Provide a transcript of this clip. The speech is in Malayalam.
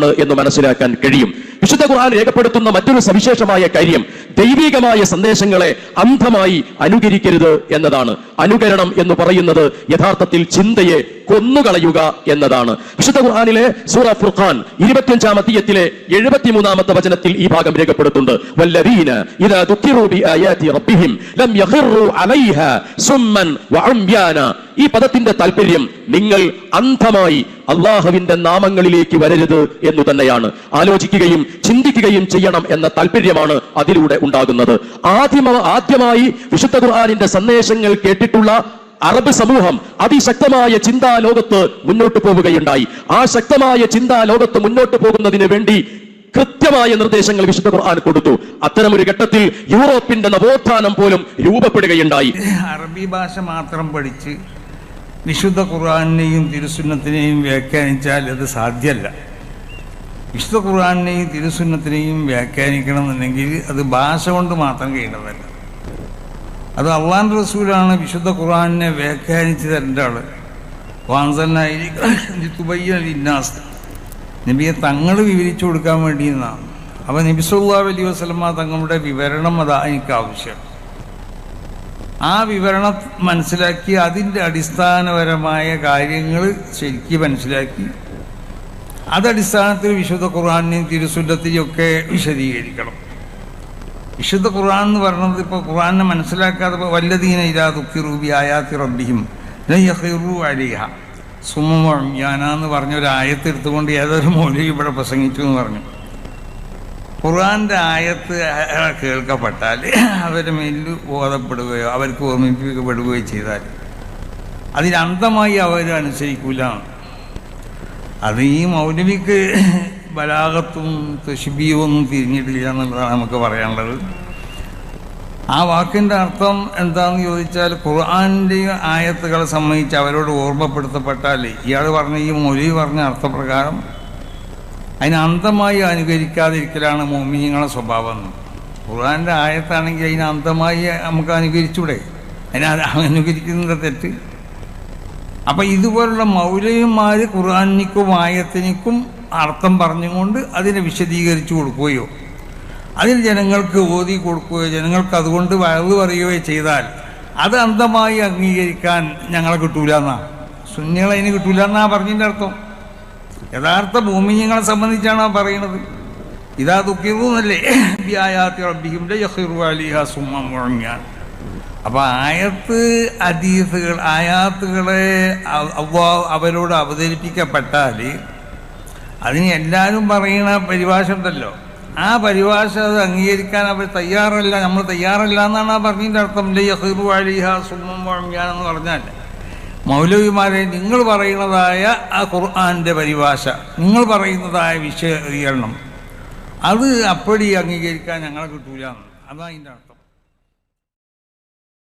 ആണ് എന്ന് മനസ്സിലാക്കാൻ കഴിയും. വിശുദ്ധ ഖുർആൻ രേഖപ്പെടുത്തുന്ന മറ്റൊരു സവിശേഷമായ കാര്യം ദൈവികമായ സന്ദേശങ്ങളെ അന്ധമായി അനുകരിക്കരുത് എന്നതാണ്. അനുകരണം എന്ന് പറയുന്നത് യഥാർത്ഥത്തിൽ ചിന്തയെ കൊന്നുകളയുക എന്നതാണ്. വിശുദ്ധ ഖുർആാനിലെ സൂറ ഫുർഖാൻ ഇരുപത്തിയഞ്ചാം അധ്യയത്തിലെ എഴുപത്തിമൂന്നാമത്തെ വചനത്തിൽ ഈ ഭാഗം രേഖപ്പെടുത്തുന്നുണ്ട്. റബ്ബിഹിം ലം ഈ പദത്തിന്റെ താല്പര്യം നിങ്ങൾ അന്ധമായി അള്ളാഹുവിന്റെ നാമങ്ങളിലേക്ക് വരരുത് എന്ന് തന്നെയാണ്. ആലോചിക്കുകയും ചിന്തിക്കുകയും ചെയ്യണം എന്ന താല്പര്യമാണ് അതിലൂടെ ഉണ്ടാകുന്നത്. ആദ്യമ ആദ്യമായി വിശുദ്ധ ഖുർആാനിന്റെ സന്ദേശങ്ങൾ കേട്ടിട്ടുള്ള അറബ് സമൂഹം അതിശക്തമായ ചിന്താ ലോകത്ത് മുന്നോട്ട് പോവുകയുണ്ടായി. ആ ശക്തമായ ചിന്താ ലോകത്ത് മുന്നോട്ട് പോകുന്നതിന് വേണ്ടി കൃത്യമായ നിർദ്ദേശങ്ങൾ വിശുദ്ധ ഖുർആൻ കൊടുത്തു. അത്തരമൊരു ഘട്ടത്തിൽ യൂറോപ്പിന്റെ നവോത്ഥാനം പോലും രൂപപ്പെടുകയുണ്ടായി. അറബി ഭാഷ മാത്രം പഠിച്ച് വിശുദ്ധ ഖുർആാനിനെയും തിരുസുന്നത്തിനെയും വ്യാഖ്യാനിച്ചാൽ അത് സാധ്യമല്ല. വിശുദ്ധ ഖുർആാനിനെയും തിരുസുന്നത്തിനെയും വ്യാഖ്യാനിക്കണമെന്നുണ്ടെങ്കിൽ അത് ഭാഷ കൊണ്ട് മാത്രം കഴിയുന്നതല്ല അത് അള്ളാൻ റസൂലാണ് വിശുദ്ധ ഖുർആാനിനെ വ്യാഖ്യാനിച്ച് തരേണ്ട ആൾ വാൻസന്നാസ് നബിയെ തങ്ങൾ വിവരിച്ചു കൊടുക്കാൻ വേണ്ടി എന്നാണ്. അപ്പം നബിസുല്ലാ വലിയ അലൈഹി വസല്ലമ തങ്ങളുടെ വിവരണം അതാ എനിക്ക് ആവശ്യം. ആ വിവരണം മനസ്സിലാക്കി അതിന്റെ അടിസ്ഥാനപരമായ കാര്യങ്ങൾ ശരിക്കും മനസ്സിലാക്കി. അതടിസ്ഥാനത്തിൽ വിശുദ്ധ ഖുർആാനെയും തിരുസുല്ലത്തെയും ഒക്കെ വിശദീകരിക്കണം. വിശുദ്ധ ഖുർആൻ എന്ന് പറയുന്നത് ഇപ്പോൾ ഖുർആനെ മനസ്സിലാക്കാതെ വല്ലതീന ഇരാ ദുഃഖി റൂബി ആയാത്തി റബ്ബിയും അലിഹ. സുമം ഞാനാന്ന് പറഞ്ഞ ഒരു ആയത്ത് എടുത്തുകൊണ്ട് ഏതൊരു മൗലിക ഇവിടെ പ്രസംഗിച്ചു എന്ന് പറഞ്ഞു. ഖുർആന്റെ ആയത്ത് കേൾക്കപ്പെട്ടാൽ അവർ മെല്ല് ബോധപ്പെടുകയോ അവർക്ക് ഓർമ്മിപ്പിക്കപ്പെടുകയോ ചെയ്താൽ അതിനന്തമായി അവർ അനുസരിക്കൂല. അത് ഈ മൗലവിക്ക് ബലാഗത്തും തഷിബിയും ഒന്നും തിരിഞ്ഞിട്ടില്ല എന്നുള്ളതാണ് നമുക്ക് പറയാനുള്ളത്. ആ വാക്കിന്റെ അർത്ഥം എന്താണെന്ന് ചോദിച്ചാൽ ഖുർആാന്റെ ആയത്തുകളെ സംബന്ധിച്ച് അവരോട് ഓർമ്മപ്പെടുത്തപ്പെട്ടാൽ ഇയാൾ പറഞ്ഞ ഈ മൊഴി പറഞ്ഞ അർത്ഥപ്രകാരം അതിന് അന്ധമായി അനുകരിക്കാതിരിക്കലാണ് മോമിനിങ്ങളെ സ്വഭാവം ഖുർആാന്റെ ആയത്താണെങ്കിൽ അതിന് അന്തമായി നമുക്ക് അനുകരിച്ചൂടെ? അതിനെ അനുകരിക്കുന്നത് തെറ്റ്. അപ്പം ഇതുപോലുള്ള മൗലയന്മാർ ഖുർആാനിക്കും ആയത്തിനിക്കും അർത്ഥം പറഞ്ഞുകൊണ്ട് അതിനെ വിശദീകരിച്ചു കൊടുക്കുകയോ അതിൽ ജനങ്ങൾക്ക് ഓതി കൊടുക്കുകയോ ജനങ്ങൾക്ക് അതുകൊണ്ട് വയറു പറയുകയോ ചെയ്താൽ അത് അന്ധമായി അംഗീകരിക്കാൻ ഞങ്ങളെ കിട്ടൂല എന്നാ. സുന്നികളതിന് കിട്ടൂല എന്നാ പറഞ്ഞതിന്റെ അർത്ഥം. യഥാർത്ഥ ഭൂമിഞ്ഞങ്ങളെ സംബന്ധിച്ചാണ് പറയുന്നത് ഇതാ മുഴങ്ങിയാണ് അപ്പൊ ആയത്ത് അതീസുകൾ ആയാത്തുകളെ അവ- അവരോട് അവതരിപ്പിക്കപ്പെട്ടാൽ അതിന് എല്ലാവരും പറയുന്ന പരിഭാഷ ഉണ്ടല്ലോ. ആ പരിഭാഷ അത് അംഗീകരിക്കാൻ അവർ തയ്യാറല്ല. നമ്മൾ തയ്യാറല്ല എന്നാണ് ആ പറഞ്ഞതിന്റെ അർത്ഥം. യഹീറു അലിഹ സുമ്മം മുഴങ്ങിയാണെന്ന് പറഞ്ഞാൽ മൗലവിമാരെ നിങ്ങൾ പറയുന്നതായ ആ ഖുർആാന്റെ പരിഭാഷ നിങ്ങൾ പറയുന്നതായ വിശദീകരണം അത് അപ്പടി അംഗീകരിക്കാൻ ഞങ്ങളെ കിട്ടൂല. അതാ അതിന്റെ